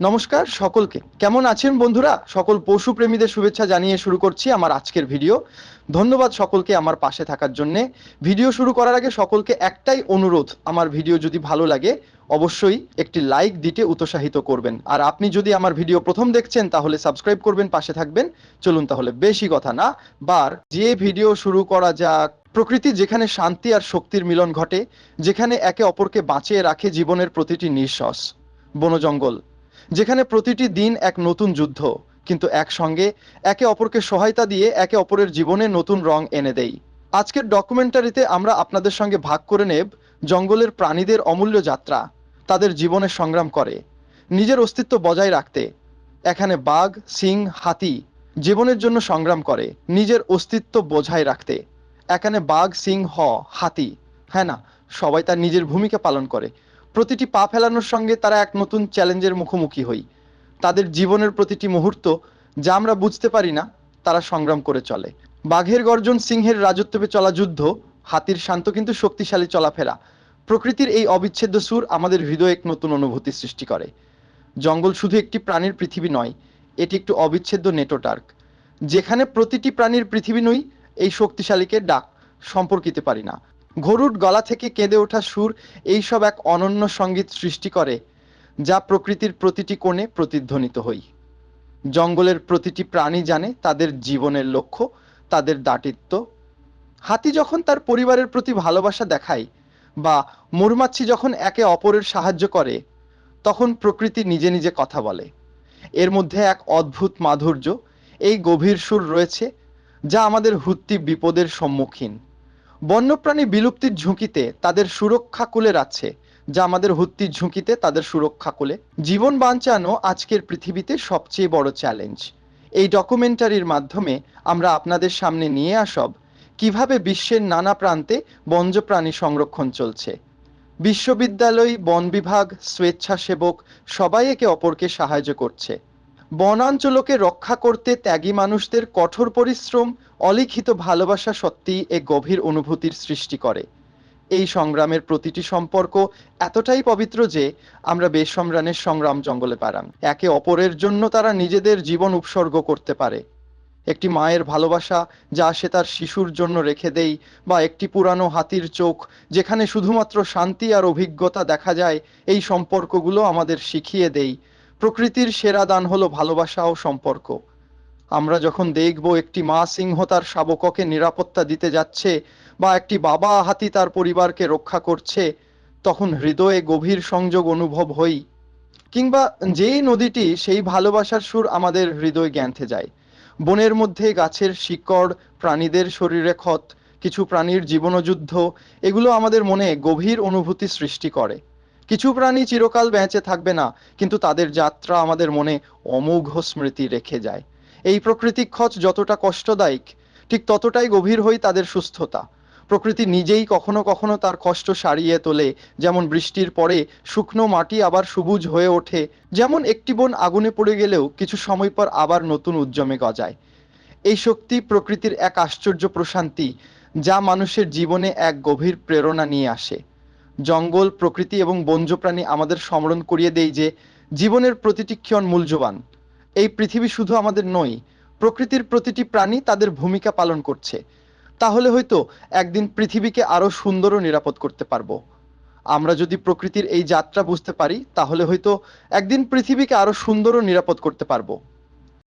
নমস্কার সকলকে। কেমন আছেন বন্ধুরা? সকল পশু প্রেমীদের শুভেচ্ছা জানিয়ে শুরু করছি আমার আজকের ভিডিও। ধন্যবাদ সকলকে আমার পাশে থাকার জন্য। ভিডিও শুরু করার আগে সকলকে একটাই অনুরোধ, আমার ভিডিও যদি ভালো লাগে, অবশ্যই একটি লাইক দিতে উৎসাহিত করবেন। আর আপনি যদি আমার ভিডিও প্রথম দেখছেন, তাহলে সাবস্ক্রাইব করবেন, পাশে থাকবেন। চলুন তাহলে বেশি কথা না। বার, যে ভিডিও শুরু করা যাক, প্রকৃতি যেখানে শান্তি আর শক্তির মিলন ঘটে, যেখানে একে অপরকে বাঁচিয়ে রাখে জীবনের প্রতিটি নিঃশ্বাস। বনজঙ্গল যেখানে প্রতিটি দিন এক নতুন যুদ্ধ, কিন্তু একসঙ্গে একে অপরকে সহায়তা দিয়ে একে অপরের জীবনে নতুন রং এনে দেই। আজকের ডকুমেন্টারিতে আমরা আপনাদের সঙ্গে ভাগ করে নেব জঙ্গলের প্রাণীদের অমূল্য যাত্রা, তাদের জীবনে সংগ্রাম করে, নিজের অস্তিত্ব বজায় রাখতে। এখানে বাঘ, সিং, হাতি জীবনের জন্য সংগ্রাম করে, নিজের অস্তিত্ব বজায় রাখতে। এখানে বাঘ, সিং, হ, হাতি হ্যাঁ না, সবাই তার নিজের ভূমিকা পালন করে। প্রতিটি পা ফেলানোর সঙ্গে তারা এক নতুন চ্যালেঞ্জের মুখোমুখি হই। তাদের জীবনের প্রতিটি মুহূর্ত যা আমরা বুঝতে পারি না, তারা সংগ্রাম করে চলে। বাঘের গর্জন, সিংহের রাজত্বে চলা যুদ্ধ, হাতির শান্ত কিন্তু শক্তিশালী চলাফেরা, প্রকৃতির এই অবিচ্ছেদ্য সুর আমাদের হৃদয়ে এক নতুন অনুভূতি সৃষ্টি করে। জঙ্গল শুধু একটি প্রাণীর পৃথিবী নয়, এটি একটি অবিচ্ছেদ্য নেটোটার্ক যেখানে প্রতিটি প্রাণীর পৃথিবী নই, এই শক্তিশালীকে ডাক, সম্পর্কিত পারি না। গরুর গলা থেকে কেঁদে ওঠা সুর এইসব এক অনন্য সংগীত সৃষ্টি করে, যা প্রকৃতির প্রতিটি কোণে প্রতিধ্বনিত হই। জঙ্গলের প্রতিটি প্রাণী জানে তাদের জীবনের লক্ষ্য, তাদের দাটিত্ব। হাতি যখন তার পরিবারের প্রতি ভালোবাসা দেখায় বা মরুমাছি যখন একে অপরের সাহায্য করে, তখন প্রকৃতি নিজে নিজে কথা বলে। এর মধ্যে এক অদ্ভুত মাধুর্য, এই গভীর সুর রয়েছে, যা আমাদের হুত্তি বিপদের সম্মুখীন। বন্যপ্রাণী বিলুপ্তির ঝুঁকিতে তাদের সুরক্ষা কুলে রাখছে, যা আমাদের হুত্তির ঝুঁকিতে তাদের সুরক্ষা কুলে। জীবন বাঁচানো আজকের পৃথিবীতে সবচেয়ে বড় চ্যালেঞ্জ। এই ডকুমেন্টারির মাধ্যমে আমরা আপনাদের সামনে নিয়ে আসব, কীভাবে বিশ্বের নানা প্রান্তে বন্যপ্রাণী সংরক্ষণ চলছে। বিশ্ববিদ্যালয়, বন বিভাগ, স্বেচ্ছাসেবক সবাই একে অপরকে সাহায্য করছে। বনাঞ্চলকে রক্ষা করতে ত্যাগী মানুষদের কঠোর পরিশ্রম অলিখিত ভালোবাসা সত্যিই এ গভীর অনুভূতির সৃষ্টি করে। এই সংগ্রামের প্রতিটি সম্পর্ক এতটাই পবিত্র যে আমরা বেসংগ্রামের সংগ্রাম জঙ্গলে পারাম। একে অপরের জন্য তারা নিজেদের জীবন উৎসর্গ করতে পারে। একটি মায়ের ভালোবাসা যা সে তার শিশুর জন্য রেখে দেই বা একটি পুরানো হাতির চোখ যেখানে শুধুমাত্র শান্তি আর অভিজ্ঞতা দেখা যায়, এই সম্পর্কগুলো আমাদের শিখিয়ে দেই। প্রকৃতির সেরা দান হলো ভালোবাসা ও সম্পর্ক। আমরা যখন দেখব একটি মা সিংহ তার শাবককে নিরাপত্তা দিতে যাচ্ছে বা একটি বাবা হাতি তার পরিবারকে রক্ষা করছে, তখন হৃদয়ে গভীর সংযোগ অনুভব হই। কিংবা যেই নদীটি সেই ভালোবাসার সুর আমাদের হৃদয় জ্ঞানতে যায়। বনের মধ্যে গাছের শিকড়, প্রাণীদের শরীরে ক্ষত, কিছু প্রাণীর জীবনযুদ্ধ, এগুলো আমাদের মনে গভীর অনুভূতি সৃষ্টি করে। কিছু প্রাণী চিরকাল বেঁচে থাকবে না, কিন্তু তাদের যাত্রা আমাদের মনে অমোঘ স্মৃতি রেখে যায়। এই প্রকৃতিক খচ যতটা কষ্টদায়ক, ঠিক ততটাই গভীর হই তাদের সুস্থতা। প্রকৃতি নিজেই কখনো কখনো তার কষ্ট সারিয়ে তোলে, যেমন বৃষ্টির পরে শুকনো মাটি আবার সবুজ হয়ে ওঠে, যেমন একটি বন আগুনে পড়ে গেলেও কিছু সময় পর আবার নতুন উদ্যমে গজায়। এই শক্তি প্রকৃতির এক আশ্চর্য প্রশান্তি, যা মানুষের জীবনে এক গভীর প্রেরণা নিয়ে আসে। জঙ্গল, প্রকৃতি এবং বন্যপ্রাণী আমাদের স্মরণ করিয়ে দেয় যে, জীবনের প্রতিটি ক্ষণ মূল্যবান। এই পৃথিবী শুধু আমাদের নয়, প্রকৃতির প্রতিটি প্রাণী তাদের ভূমিকা পালন করছে। তাহলে হয়তো একদিন পৃথিবীকে আরও সুন্দর ও নিরাপদ করতে পারব। আমরা যদি প্রকৃতির এই যাত্রা বুঝতে পারি, তাহলে হয়তো একদিন পৃথিবীকে আরও সুন্দর ও নিরাপদ করতে পারব।